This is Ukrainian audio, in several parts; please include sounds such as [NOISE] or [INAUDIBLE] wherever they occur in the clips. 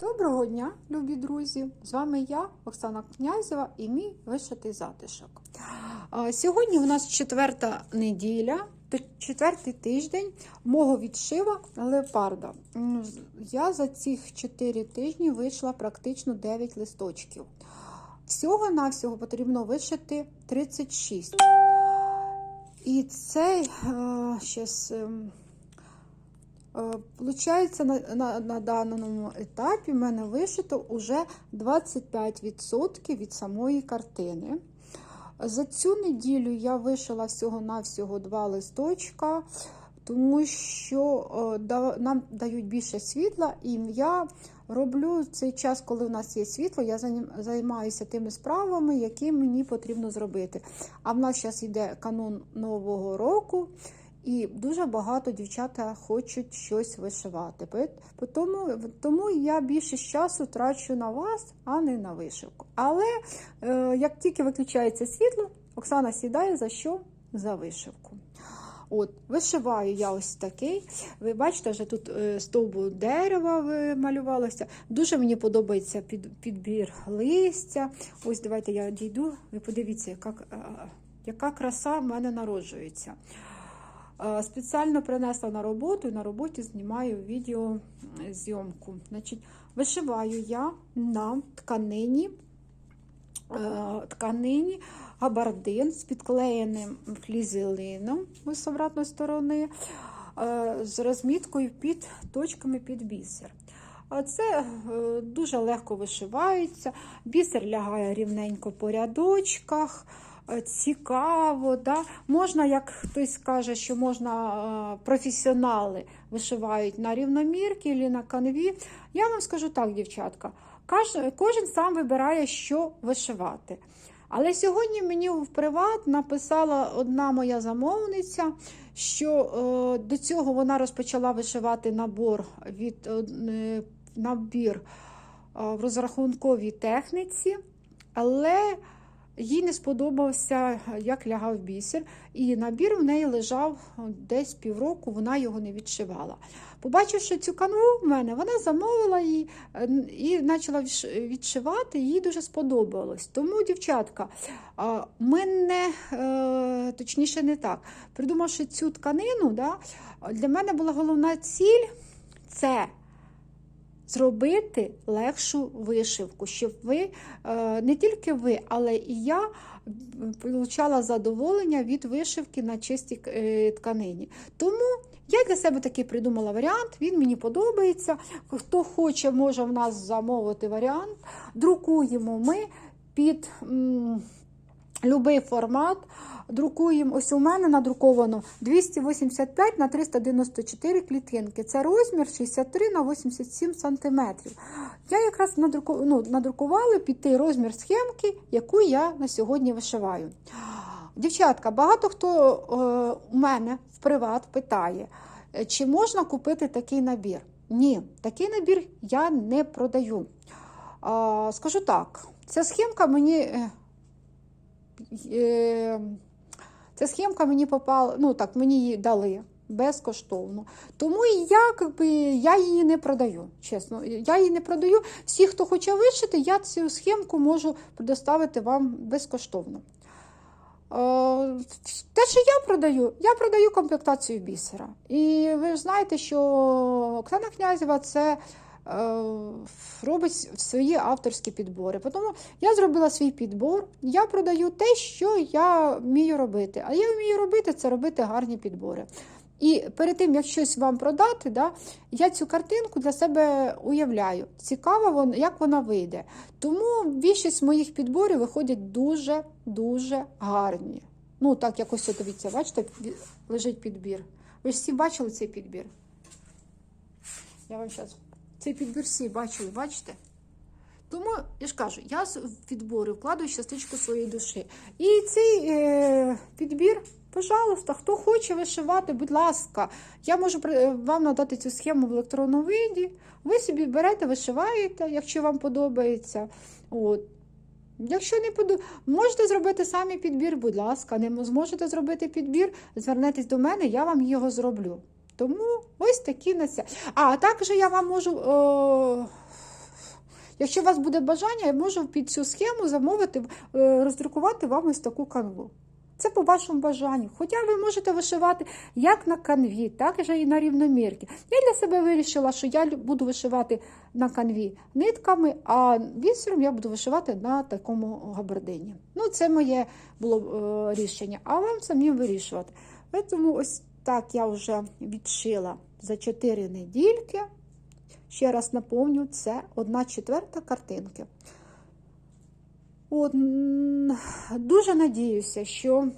Доброго дня, любі друзі! З вами я, Оксана Князєва, і мій вишитий затишок. Сьогодні у нас четверта неділя, четвертий тиждень мого відшива леопарда. Я за цих 4 тижні вийшла практично 9 листочків. Всього-навсього потрібно вишити 36. І цей е, щас, ем, Получається, на, на, на даному етапі в мене вишито вже 25% від самої картини. За цю неділю я вишила всього-навсього два листочка, тому що е, да- нам дають більше світла, і я роблю цей час, коли в нас є світло, я займаюся тими справами, які мені потрібно зробити. А в нас зараз йде канун Нового року. І дуже багато дівчата хочуть щось вишивати. Тому, тому я більше часу трачу на вас, а не на вишивку. Але е, як тільки виключається світло, Оксана сідає за що? За вишивку. От, вишиваю я ось такий. Ви бачите, вже тут е, стовбу дерева вималювалося. Дуже мені подобається під, підбір листя. Ось давайте я дійду. Ви подивіться, яка, е, яка краса в мене народжується. Спеціально принесла на роботу і на роботі знімаю відеозйомку. Значить, вишиваю я на тканині, тканині габардин з підклеєним флізелином з обратної сторони, з розміткою під точками під бісер. Це е, дуже легко вишивається, бісер лягає рівненько по рядочках цікаво. Да? Можна, як хтось каже, що можна е, професіонали вишивають на рівномірки або на канві. Я вам скажу так, дівчатка, кожен сам вибирає, що вишивати. Але сьогодні мені в приват написала одна моя замовниця, що е, до цього вона розпочала вишивати набор від е, набір е, в розрахунковій техніці, але їй не сподобався, як лягав бісер, і набір в неї лежав десь півроку, вона його не відшивала. Побачивши цю канву в мене, вона замовила її е, і почала відшивати, їй дуже сподобалось. Тому, дівчатка, ми не, е, точніше, не так. Придумавши цю тканину, для мене була головна ціль це зробити легшу вишивку, щоб ви е, не тільки ви, але і я отримала задоволення від вишивки на чистій е, тканині. Тому я для себе такий придумала варіант, він мені подобається. Хто хоче, може в нас замовити варіант. Друкуємо ми під будь-який формат. Друкуємо, ось у мене надруковано 285 на 394 клітинки. Це розмір 63 на 87 см. Я якраз надруку, ну, надрукувала під той розмір схемки, яку я на сьогодні вишиваю. Дівчатка, багато хто е, у мене в приват питає, е, чи можна купити такий набір. Ні, такий набір я не продаю. А, скажу так, ця схемка мені. Е, Ця схемка мені попала, ну так, мені її дали безкоштовно. Тому якби, я її не продаю. Чесно, я її не продаю. Всі, хто хоче вишити, я цю схемку можу предоставити вам безкоштовно. Е, Те, що я продаю, я продаю комплектацію бісера. І ви ж знаєте, що Оксана Князєва це робить свої авторські підбори. Тому я зробила свій підбор, я продаю те, що я вмію робити. А я вмію робити це робити гарні підбори. І перед тим, як щось вам продати, да, я цю картинку для себе уявляю. Цікаво, як вона вийде. Тому більшість моїх підборів виходять дуже-дуже гарні. Ну, так, якось от дивіться, бачите, лежить підбір. Ви ж всі бачили цей підбір? Я вам зараз цей підбір всі бачили, бачите? Тому я ж кажу, я з- в підбори вкладаю частичку своєї душі. І цей е, підбір, пожалуйста, хто хоче вишивати, будь ласка, я можу е, вам надати цю схему в електронному виді. Ви собі берете, вишиваєте, якщо вам подобається. От. Якщо не подобається, можете зробити самі підбір, будь ласка, не зможете зробити підбір, звернетесь до мене, я вам його зроблю. Тому ось такі на це. А також я вам можу. О, Якщо у вас буде бажання, я можу під цю схему замовити, е, роздрукувати вам ось таку канву. Це по вашому бажанню. Хоча ви можете вишивати як на канві, так і на рівномірки. Я для себе вирішила, що я буду вишивати на канві нитками, а бісером я буду вишивати на такому габардині. Ну, це моє було е, рішення, а вам самим вирішувати. Тому ось так я вже відшила за 4 недільки. Ще раз наповню, це 1 четверта картинки. От, дуже надіюся, що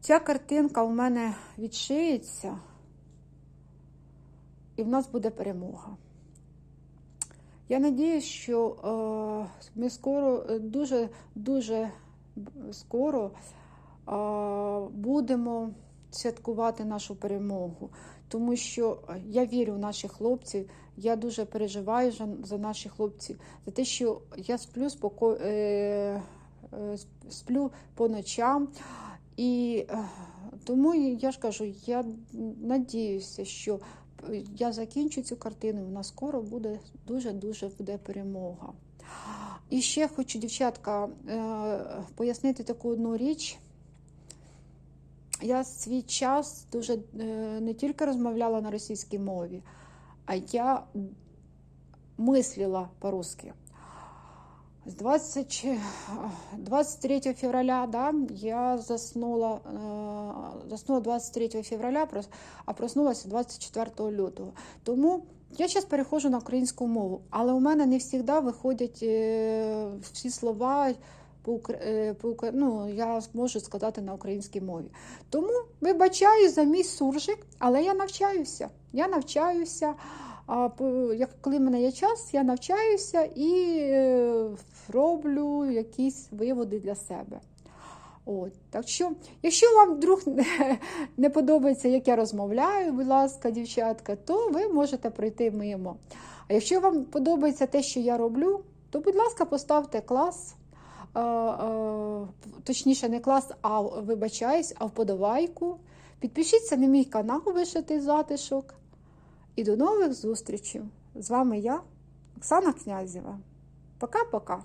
ця картинка у мене відшиється, і в нас буде перемога. Я надіюсь, що е, ми скоро, е, дуже, дуже скоро будемо святкувати нашу перемогу. Тому що я вірю в наших хлопців, я дуже переживаю за, наших хлопців, за те, що я сплю споко... е, е, сплю по ночам. І е, тому я ж кажу, я надіюся, що я закінчу цю картину, в нас скоро буде дуже-дуже буде перемога. І ще хочу, дівчатка, пояснити таку одну річ. Я свій час дуже е, не тільки розмовляла на російській мові, а я мислила по-русски. З 20, 23 февраля да, я заснула, е, заснула 23 февраля, а проснулася 24 лютого. Тому я зараз переходжу на українську мову, але у мене не завжди виходять е, всі слова. По, е, по, ну, я можу сказати на українській мові. Тому вибачаю за мій суржик, але я навчаюся. Я навчаюся. А коли в мене є час, я навчаюся і е, роблю якісь виводи для себе. От, так що, якщо вам вдруг [LAUGHS] не подобається, як я розмовляю, будь ласка, дівчатка, то ви можете пройти мимо. А якщо вам подобається те, що я роблю, то, будь ласка, поставте клас. Точніше, не клас, а вибачаюсь, а вподобайку. Підпишіться на мій канал Вишитий затишок. І до нових зустрічей. З вами я, Оксана Князєва. Пока-пока.